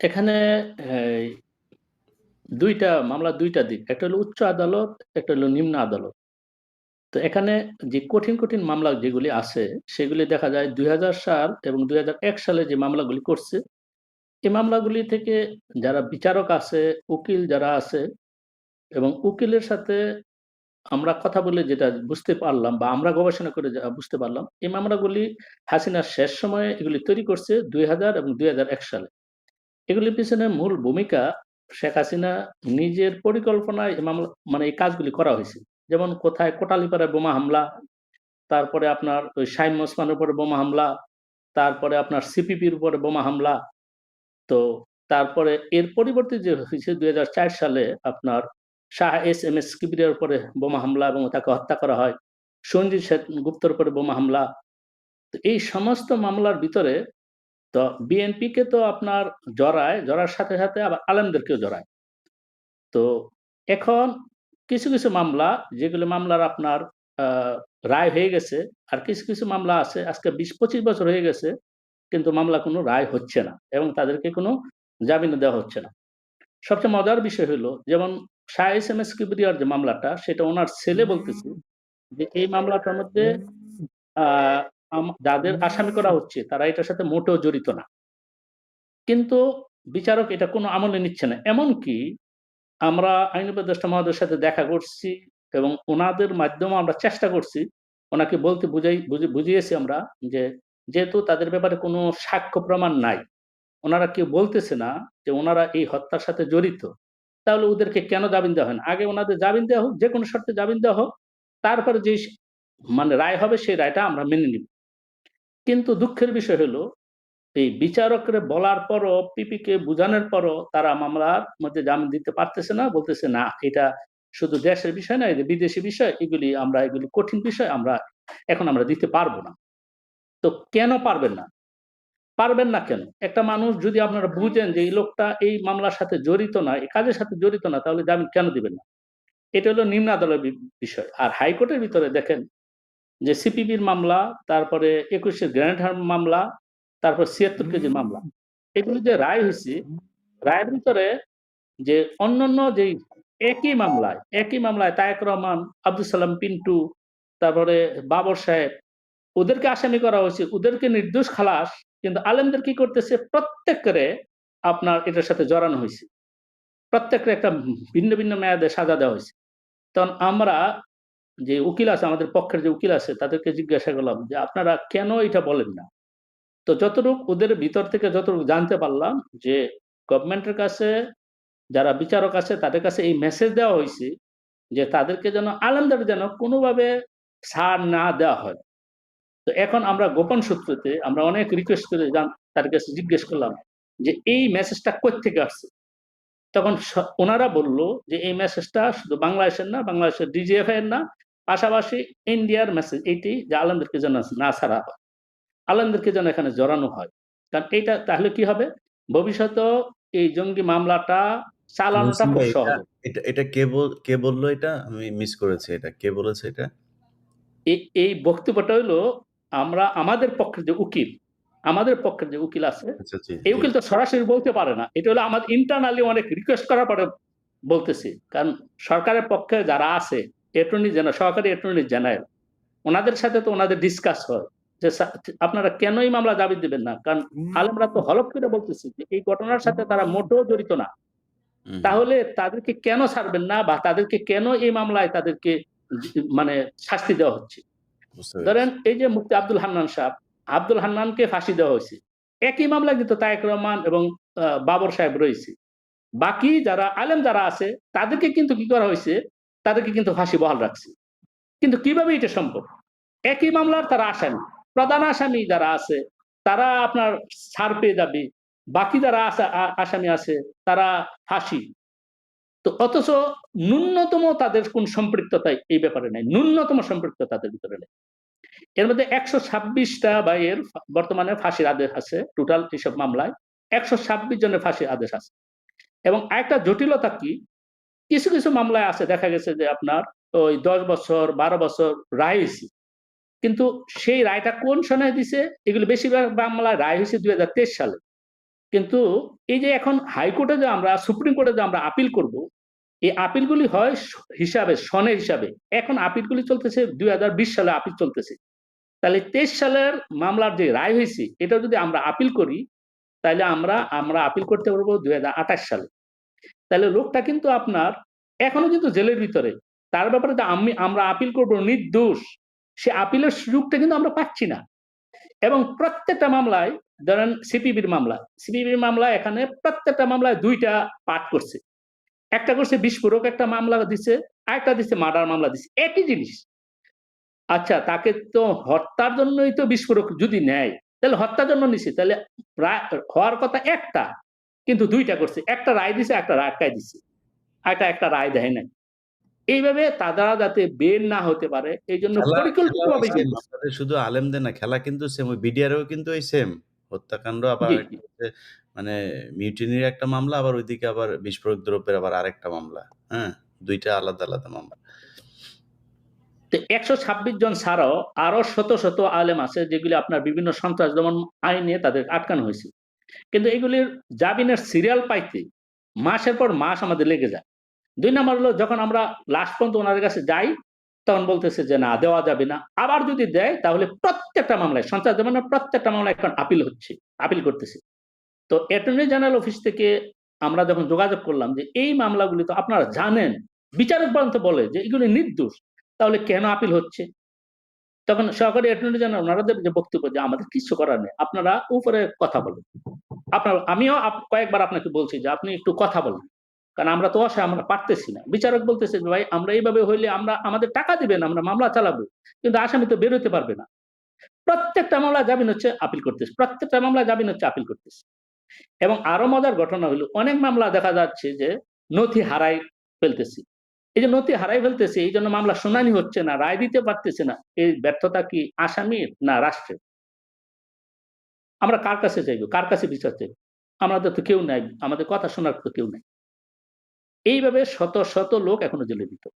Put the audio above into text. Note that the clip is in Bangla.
এখানে এই ২ টা মামলার ২ টা দিক। একটা হলো উচ্চ আদালত, একটা হলো নিম্ন আদালত। তো এখানে যে কঠিন, কঠিন মামলা যেগুলি আছে, সেগুলি দেখা যায় ২০০০ সাল এবং ২০০১ সালে যে মামলাগুলি করছে, এই মামলাগুলি থেকে যারা বিচারক আছে, উকিল যারা আছে এবং উকিলের সাথে আমরা কথা বলে যেটা বুঝতে পারলাম বা আমরা গবেষণা করে বুঝতে পারলাম, এই মামলাগুলি হাসিনার শেষ সময়ে এগুলি তৈরি করছে ২০০০ এবং ২০০১ সালে। এগুলির পিছনে মূল ভূমিকা শেখ হাসিনা নিজের পরিকল্পনায় মানে এই কাজগুলি করা হয়েছে। যেমন কোথায় কোটালীপাড়ায় বোমা হামলা, তারপরে আপনার ওই শাইম ওসমানের উপরে বোমা হামলা, তারপরে আপনার সিপিপির উপরে বোমা হামলা। তো তারপরে এর পরিবর্তে যে হয়েছে ২০০৪ সালে আপনার শাহ এস এম এস কিবরিয়ার উপরে বোমা হামলা এবং তাকে হত্যা করা হয়। সঞ্জিত সেনগুপ্তের উপরে বোমা হামলা। তো এই সমস্ত মামলার ভিতরে তো বিএনপিকে তো আপনার জড়ায়, জড়ার সাথে, সাথে আবার আলেমদেরকেও জড়ায়। তো এখন কিছু, কিছু মামলা যেগুলো মামলার আপনার রায় হয়ে গেছে। আর কিছু, কিছু মামলা আছে আজকে ২০-২৫ বছর হয়ে গেছে। কিন্তু মামলা কোনো রায় হচ্ছে না এবং তাদেরকে কোনো জামিনও দেওয়া হচ্ছে না। সবচেয়ে মজার বিষয় হলো যেমন শাহ এস এম এস কিবরিয়ার যে মামলাটা সেটা ওনার ছেলে বলতেছে যে এই মামলাটার মধ্যে যাদের আসামি করা হচ্ছে তারা এটার সাথে মোটেও জড়িত না। কিন্তু বিচারক এটা কোনো আমলে নিচ্ছে না। এমনকি আমরা আইন উপদেষ্টা মহোদয়ের সাথে দেখা করছি এবং ওনাদের মাধ্যমে আমরা চেষ্টা করছি। উনাকে বলতে বুঝাই বুঝিয়েছি আমরা যে, যেহেতু তাদের ব্যাপারে কোনো সাক্ষ্য প্রমাণ নাই। ওনারা কেউ বলতেছে না যে ওনারা এই হত্যার সাথে জড়িত। তাহলে ওদেরকে কেন জামিন দেওয়া হয় না? আগে ওনাদের জামিন দেওয়া হোক, যেকোনো শর্তে জামিন দেওয়া হোক। তারপরে যেই স মানে রায় হবে সেই রায়টা আমরা মেনে নিব। কিন্তু দুঃখের বিষয় হলো এই বিচারকরা বলার পরও পিপিকে বুঝানোর পরও তারা মামলার মধ্যে জামিন দিতে পারতেছে না। বলতেছে না এটা শুধু দেশের বিষয় না, এটা বিদেশি বিষয়। এগুলি আমরা এগুলি কঠিন বিষয়। আমরা এখন আমরা দিতে পারব না। তো কেন পারবেন না? পারবেন না কেন? একটা মানুষ যদি আপনারা বুঝেন যে এই লোকটা এই মামলার সাথে জড়িত না, এই কাজের সাথে জড়িত না তাহলে জামিন কেন দিবেন না? এটা হলো নিম্ন আদালতের বিষয়। আর হাইকোর্টের ভিতরে দেখেন যে সিপিবির মামলা, তারপরে ২১ এর গ্রেনেড হামলা মামলা, তারপর ৭৬ কেজির মামলা। এগুলো যে রায় হয়েছে রায়ের ভিতরে যে অন্যান্য যেই একই মামলায়, একই মামলায় তায়েক রহমান, আব্দুল সালাম পিন্টু, তারপরে বাবর সাহেব ওদেরকে আসামি করা হয়েছে। ওদেরকে নির্দোষ খালাস। কিন্তু আলেমদের কি করতেছে? প্রত্যেকরে আপনার এটার সাথে জড়ানো হয়েছে প্রত্যেকরে একটা ভিন্ন, ভিন্ন মেয়াদে সাজা দেওয়া হয়েছে তখন আমরা যে উকিল আছে আমাদের পক্ষের যে উকিল আছে তাদেরকে জিজ্ঞাসা করলাম যে, "আপনারা কেন এটা বলেন না?" তো যতটুক ওদের ভিতর থেকে যতটুকু জানতে পারলাম যে গভর্নমেন্টের কাছে যারা বিচারক আছে তাদের কাছে এই মেসেজ দেওয়া হয়েছে যে তাদেরকে যেন আলেমদের যেন কোনোভাবে ছাড় না দেওয়া হয়। তো এখন আমরা গোপন সূত্রতে আমরা অনেক রিকোয়েস্ট করে তাদের কাছে জিজ্ঞেস করলাম যে, "এই মেসেজটা কোত্থেকে আসছে?" তখন স উনারা বলল যে, "এই মেসেজটা শুধু বাংলাদেশের না, বাংলাদেশের ডিজিএফআই এর না, পাশাপাশি ইন্ডিয়ার মেসেজ এইটি যে আলেমদেরকে যেন না ছাড়া হয়। আলেমদেরকে যেন এখানে জড়ানো হয়।" কারণ এইটা তাহলে কি হবে? ভবিষ্যতেও এই জঙ্গি মামলাটা চালানোটা খুব এটা সহজ এটা এটা কে কে বলল এটা? আমি মিস করেছি এটা। কে বলেছে এটা? এই এই বক্তব্যটা হইল আমরা আমাদের পক্ষের যে উকিল, আমাদের পক্ষের যে উকিল আছে, আচ্ছা এই উকিল তো সরাসরি বলতে পারে না। এটা হলো আমাদের ইন্টারনালি অনেক রিকোয়েস্ট করার পরে বলতেছি। কারণ সরকারের পক্ষে যারা আছে, অ্যাটর্নি জেনারেল সহকারী অ্যাটর্নি জেনারেল, উনাদের সাথে তো উনাদের ডিসকাস হয় যে, আপনারা কেন এই মামলা জামিন দিবেন না?" কারণ আলেমরা তো হলফ করে বলতেছে যে এই ঘটনার সাথে তারা মোটেও জড়িত না। তাহলে তাদেরকে কেন ছাড়বেন না বা তাদেরকে কেন এই মামলায় তাদেরকে মানে শাস্তি দেওয়া হচ্ছে? ধরেন এই যে মুক্তি আব্দুল হান্নান সাহেব, আব্দুল হান্নানকে ফাঁসি দেওয়া হয়েছে। একই মামলায় কিন্তু তায়েক রহমান এবং বাবর সাহেব রয়েছে। বাকি যারা আলেম যারা আছে তাদেরকে কিন্তু কি করা হইছে? তাদেরকে কিন্তু ফাঁসি বহাল রাখছে। কিন্তু কীভাবে এটা সম্ভব? একই মামলার তারা আসামি। প্রধান আসামি যারা আছে, তারা আপনার ছাড় পেয়ে যাবে। বাকি যারা আসামি আছে, তারা ফাঁসি। তো অথচ ন্যূনতম তাদের কোন সম্পৃক্ততা এই ব্যাপারে নাই। ন্যূনতম সম্পৃক্ত তাদের ভিতরে নেই। এর মধ্যে একশো ছাব্বিশটা ভাইয়ের ফা বর্তমানে ফাঁসির আদেশ আছে টোটাল এসব মামলায়। ১২৬ জনের ফাঁসির আদেশ আছে। এবং আরেকটা জটিলতা কি? কিছু, কিছু মামলায় আছে দেখা গেছে যে আপনার ওই ১০ বছর, ১২ বছর রায় হইছে। কিন্তু সেই রায়টা কোন সনে দিছে? এগুলো বেশিরভাগ মামলায় রায় হইছে ২০২৩ সালে। কিন্তু এই যে এখন হাইকোর্টে যে আমরা সুপ্রিম কোর্টে যে আমরা আপিল করব, এই আপিলগুলি হয় হিসাবে সনের হিসাবে। এখন আপিলগুলি চলতেছে ২০২০ সালে আপিল চলতেছে। তাহলে ২৩ সালের মামলার যে রায় হয়েছে এটা যদি আমরা আপিল করি, তাহলে আমরা আমরা আপিল করতে পারব ২০২৮ সালে। তাহলে লোকটা কিন্তু আপনার এখনও কিন্তু জেলের ভিতরে। তার ব্যাপারে যে আমি আমরা আপিল করব নির্দোষ, সে আপিলের সুযোগটা কিন্তু আমরা পাচ্ছি না। এবং প্রত্যেকটা মামলায় ধরেন সিপিবির মামলা। সিপিবির মামলা এখানে প্রত্যেকটা মামলায় ২ টা পার্ট করছে। একটা করছে বিস্ফোরক একটা মামলা দিছে, আরেকটা দিছে মার্ডার মামলা দিছে। একই জিনিস। আচ্ছা তাকে তো হত্যার জন্যই তো বিস্ফোরক যদি নেয়, তাহলে হত্যার জন্য নিছে। তাহলে হওয়ার কথা একটা, কিন্তু ২ টা করছে। একটা রায় দিছে, একটা আটকায় দিছে। আরেকটা একটা রায় দেয় নাই। এইভাবে তারা যাতে বের না হতে পারে এইজন্য খেলা খেলা পরিকল্পিতভাবে শুধু আলেমদের না, খেলা কিন্তু সেম। ওই বিডিআরেও কিন্তু ওই সেম। হত্যাকাণ্ড আবার মানে মিউটিনির একটা মামলা আবার ওইদিকে আবার বিস্ফোরক দ্রব্যের আবার আরেকটা মামলা। হ্যাঁ? ২ টা আলাদা, আলাদা মামলা। তো ১২৬ জন ছাড়াও আরও শত, শত আলেম আছে যেগুলি আপনার বিভিন্ন সন্ত্রাস দমন আইনে তাদের আটকানো হয়েছে। কিন্তু এগুলির জামিনের সিরিয়াল পাইতে মাসের পর মাস আমাদের লেগে যায়। ২ নাম্বার হলো যখন আমরা লাস্ট পর্যন্ত উনাদের কাছে যাই, তখন বলতেছে যে না দেওয়া যাবে না। আবার যদি দেয় তাহলে প্রত্যেকটা মামলায় সন্ত্রাস দমনের প্রত্যেকটা মামলায় এখন আপিল হচ্ছে, আপিল করতেছে। তো অ্যাটর্নি জেনারেল অফিস থেকে আমরা যখন যোগাযোগ করলাম যে এই মামলাগুলি তো আপনারা জানেন, বিচারক পর্যন্ত বলে যে এগুলি নির্দোষ। তাহলে কেন আপিল হচ্ছে? তখন সহকারী অ্যাটর্নি জেনারেল ওনাদের যে বক্তব্য যে আমাদের কিচ্ছু করার নেই। আপনারা উপরে কথা বলেন। আপনার আমিও কয়েকবার আপনাকে বলছি যে আপনি একটু কথা বলেন। কারণ আমরা তো অসহায় আমরা পারতেছি না। বিচারক বলতেছে ভাই আমরা এইভাবে হইলে আমরা আমাদের টাকা দিবেন, আমরা মামলা চালাবো। কিন্তু আসামি তো বের হইতে পারবে না। প্রত্যেকটা মামলায় জামিন হচ্ছে আপিল করতেছে। প্রত্যেকটা মামলায় জামিন হচ্ছে আপিল করতেছে। এবং আরও মজার ঘটনা হলো অনেক মামলা দেখা যাচ্ছে যে নথি হারাই ফেলতেছি। এই যে নথি হারাই ফেলতেছে এই জন্য মামলা শুনানি হচ্ছে না, রায় দিতে পারতেছে না। এই ব্যর্থতা কি আসামির না রাষ্ট্রের? আমরা কার কাছে চাইব? কার কাছে বিচার চাইব আমাদের তো কেউ নাই। আমাদের কথা শোনার তো কেউ নাই। এইভাবে শত, শত লোক এখনও জেলে ভিতর।